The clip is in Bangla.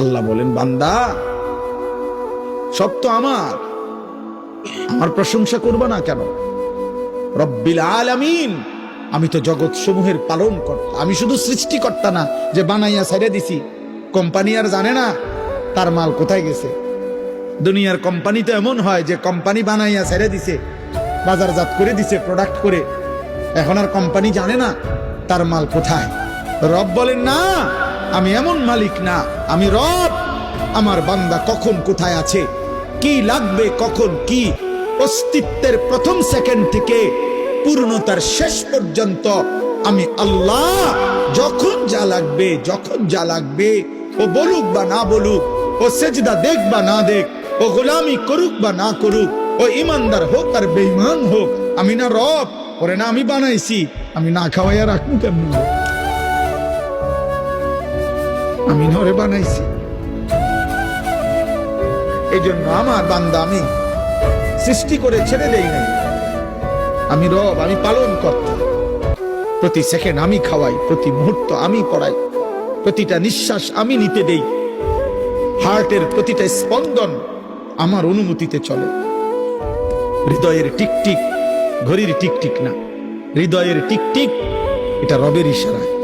আল্লাহ বলেন, বান্দা, সব তো আমার। আমার প্রশংসা করবা না কেন? রব্বিল আলামিন, আমি তো জগৎ সমূহের পালন কর্তা আমি শুধু সৃষ্টিকর্তা না, যে বানাইয়া ছেড়ে দিছি। কোম্পানি আর জানে না, তার মাল কোথায় গেছে। দুনিয়ার কোম্পানি তো এমন হয় যে কোম্পানি বানাইয়া ছেড়ে দিছে, বাজারজাত করে দিছে প্রোডাক্ট করে। এখন আর কোম্পানি জানে না, তার মাল কোথায়। রব বলেন, না আমি এমন মালিক না, আমি রব। আমার বান্দা কখন কোথায় আছে? কি লাগবে কখন কি? অস্তিত্বের প্রথম সেকেন্ড থেকে পূর্ণতার শেষ পর্যন্ত আমি আল্লাহ। যখন যা লাগবে, যখন যা লাগবে, ও বলুক বা না বলুক, ও সেজদা দেখ বা না দেখ, ও গোলামি করুক বা না করুক, ও ইমানদার হোক আর বেঈমান হোক, আমি না রব ওরে না আমি বানাইছি, আমি না খাওয়াইয়া রাখব কেমন? আমি নরে বানাইছি। এই জন্য আমার বান্দা আমি সৃষ্টি করে ছেড়ে দেই নাই। আমি রব, আমি পালন করতে। প্রতি সেকেন্ড আমি খাওয়াই, প্রতি মুহূর্ত আমি পড়াই। প্রতিটা নিঃশ্বাস আমি নিতে দেই। হার্টের প্রতিটা স্পন্দন আমার অনুমতিতে চলে। হৃদয়ের টিকটিক, ঘড়ির টিকটিক না। হৃদয়ের টিকটিক, এটা রবের ইশারায়।